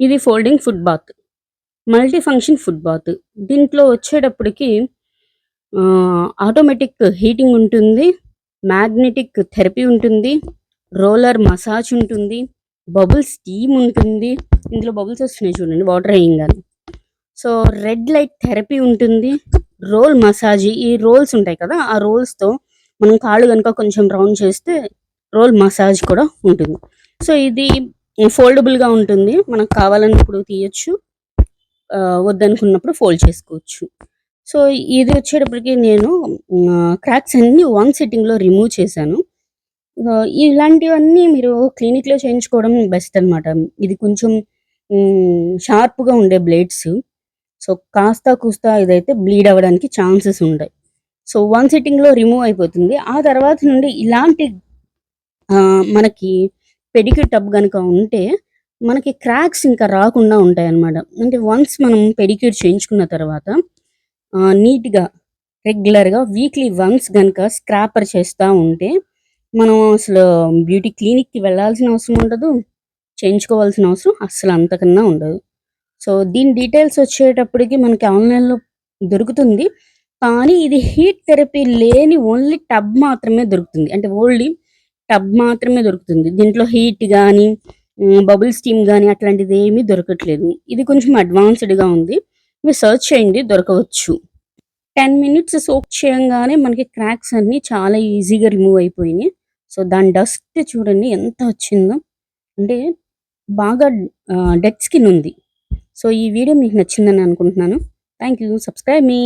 ఇది folding foot bath. Multi function foot bath. దీంట్లో వచ్చేటప్పటికి ఆటోమేటిక్ హీటింగ్ ఉంటుంది. మ్యాగ్నెటిక్ థెరపీ ఉంటుంది. రోలర్ మసాజ్ ఉంటుంది. బబుల్ స్టీమ్ ఉంటుంది. ఇందులో బబుల్స్ వస్తున్నాయి చూడండి వాటర్ ఎయంగానే. సో, రెడ్ లైట్ థెరపీ ఉంటుంది. రోల్ మసాజ్ ఈ రోల్స్ ఉంటాయి కదా! ఆ రోల్స్‌తో మనం కాళ్ళు గనుక కొంచెం రౌండ్ చేస్తే రోల్ మసాజ్ కూడా ఉంటుంది. సో, ఇది ఫోల్డబుల్‌గా ఉంటుంది. మనకు కావాలన్నప్పుడు తీయొచ్చు. వద్దనుకున్నప్పుడు ఫోల్డ్ చేసుకోవచ్చు. సో, ఇది వచ్చేటప్పటికి నేను క్రాక్స్ అన్నీ వన్ సిట్టింగ్‌లో రిమూవ్ చేశాను. ఇలాంటివన్నీ మీరు క్లినిక్‌లో చేయించుకోవడం బెస్ట్ అన్నమాట. ఇది కొంచెం షార్ప్‌గా ఉండే బ్లేడ్స్. సో, కాస్త కూస్త ఇదైతే బ్లీడ్ అవ్వడానికి ఛాన్సెస్ ఉంటాయి. సో, వన్ సిట్టింగ్‌లో రిమూవ్ అయిపోతుంది. ఆ తర్వాత నుండి ఇలాంటి మనకి పెడిక్యూర్ టబ్ గనుక ఉంటే మనకి క్రాక్స్ ఇంకా రాకుండా ఉంటాయి అన్నమాట అంటే వన్స్ మనం పెడిక్యూర్ చేయించుకున్న తర్వాత నీట్‌గా రెగ్యులర్‌గా వీక్లీ వన్స్ గనుక స్క్రాపర్ చేస్తా ఉంటే మనం అసలు బ్యూటీ క్లినిక్‌కి వెళ్ళాల్సిన అవసరం ఉండదు. చేయించుకోవాల్సిన అవసరం అస్సలు అంతకన్నా ఉండదు. సో, దీని డీటెయిల్స్ వచ్చేటప్పటికి మనకి ఆన్‌లైన్‌లో దొరుకుతుంది. కానీ ఇది హీట్ థెరపీ లేని ఓన్లీ టబ్ మాత్రమే దొరుకుతుంది. అంటే ఓన్లీ టబ్ మాత్రమే దొరుకుతుంది. దీంట్లో హీట్ కానీ బబుల్ స్టీమ్ గాని అట్లాంటిదేమీ దొరకట్లేదు. ఇది కొంచెం అడ్వాన్స్‌డ్‌గా ఉంది. మీరు సెర్చ్ చేయండి దొరకవచ్చు. 10 మినిట్స్ సోక్ చేయంగానే మనకి క్రాక్స్ అన్నీ చాలా ఈజీగా రిమూవ్ అయిపోయినాయి. సో, దాని డస్ట్ చూడండి ఎంత వచ్చిందో. అంటే బాగా డెడ్ స్కిన్ ఉంది. సో, ఈ వీడియో మీకు నచ్చిందని అనుకుంటున్నాను. Thank you. Subscribe me.